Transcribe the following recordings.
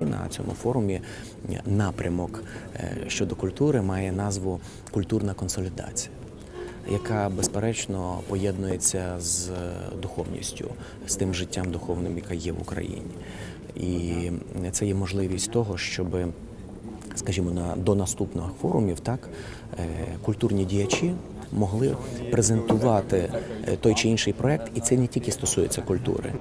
на цьому форумі напрямок е, щодо культури має назву культурна консолідація. Яка безперечно поєднується з духовністю, з тим життям духовним, яке є в Україні, і це є можливість того, щоб, скажімо, на до наступних форумів так е, культурні діячі могли презентувати е, той чи інший проект, і це не тільки стосується культури.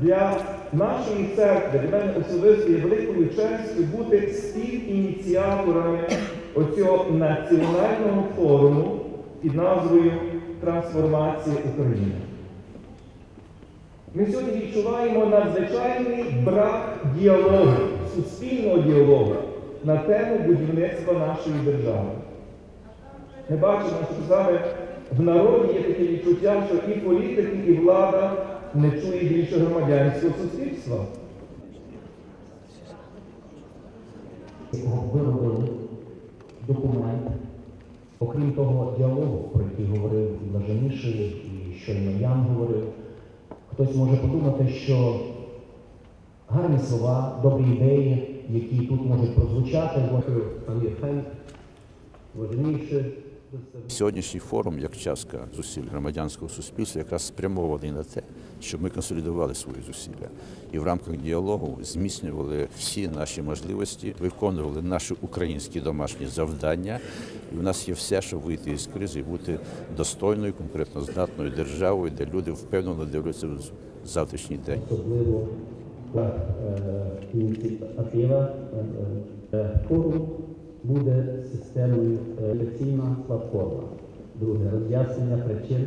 Для нашої церкви, для мене особисто є великою честю бути співініціаторами оцього національного форуму під назвою Трансформація України. Ми сьогодні відчуваємо надзвичайний брак діалогу, суспільного діалогу на тему будівництва нашої держави. Ми бачимо, що саме в народі є таке відчуття, що і політики, і влада не чує більше громадянського суспільства. виробили документ, окрім того діалогу, про який говорив і і щойно Ян говорив, хтось може подумати, що гарні слова, добрі ідеї, які тут можуть прозвучати, важніше Сьогоднішній форум, як частка зусиль громадянського суспільства, якраз спрямований на те, щоб ми консолідували свої зусилля і в рамках діалогу зміцнювали всі наші можливості, виконували наші українські домашні завдання. І в нас є все, щоб вийти із кризи і бути достойною, конкретно здатною державою, де люди впевнено дивляться в завтрашній день. е, ініціатива е, е, форум буде системою е, лекційна платформа. Друге роз'яснення причин